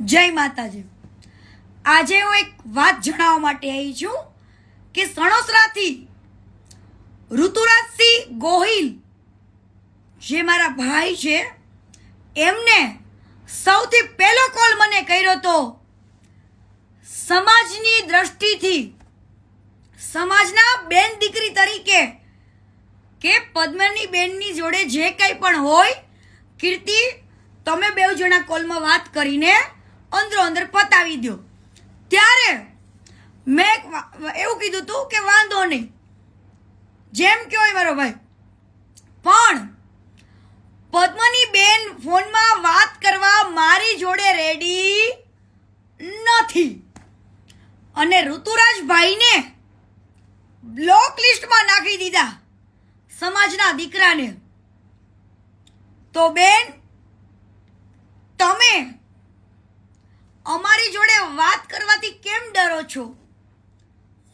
જય માતાજી. આજે હું એક વાત જણાવવા માટે આવી છું કે સણોસરાથી ઋતુરાજસિંહ ગોહિલ જે મારા ભાઈ છે, એમને સૌથી પહેલો કોલ મને કર્યો તો સમાજની દ્રષ્ટિથી, સમાજના બેન દીકરી તરીકે કે પદ્મની બેનની જોડે જે કંઈ પણ હોય, કીર્તિ, તમે બે જણા કોલમાં વાત કરીને અંદરો અંદર પતાવી દો ત્યારે મેં એવું કીધું હતું કે વાંધો નહીં. જેમ કહેવાય મારો ભાઈ. પણ પદ્મની બેન ફોનમાં વાત કરવા મારી જોડે રેડી નથી. અને ઋતુરાજભાઈને બ્લોક લિસ્ટમાં નાખી દીધા સમાજના દીકરાને. તો બેન તમે અમારી જોડે વાત કરવાથી કેમ ડરો છો?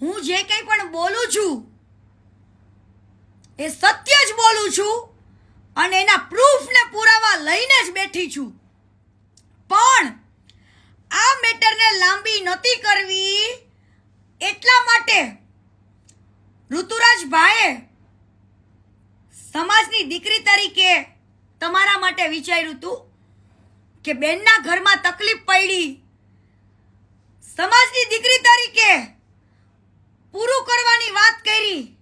હું જે કંઈ પણ બોલું છું, એ સત્ય જ બોલું છું અને એના પ્રૂફને પુરાવા લઈને જ બેઠી છું. પણ આ મેટરને લાંબી નથી કરવી. એટલા માટે ઋતુરાજભાઈએ સમાજની દીકરી તરીકે તમારા માટે વિચાર્યું હતું કે બેનના ઘરમાં તકલીફ પડી સમાજની દીકરી તરીકે પૂરું કરવાની વાત કરી.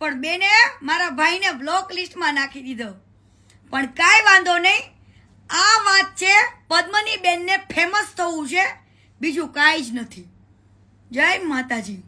પણ બેને મારા ભાઈને બ્લોક લિસ્ટમાં નાખી દીધો. પણ કાંઈ વાંધો નહીં. આ વાત છે પદ્મની બેનને ફેમસ થવું છે. બીજું કાંઈ જ નથી. જય માતાજી.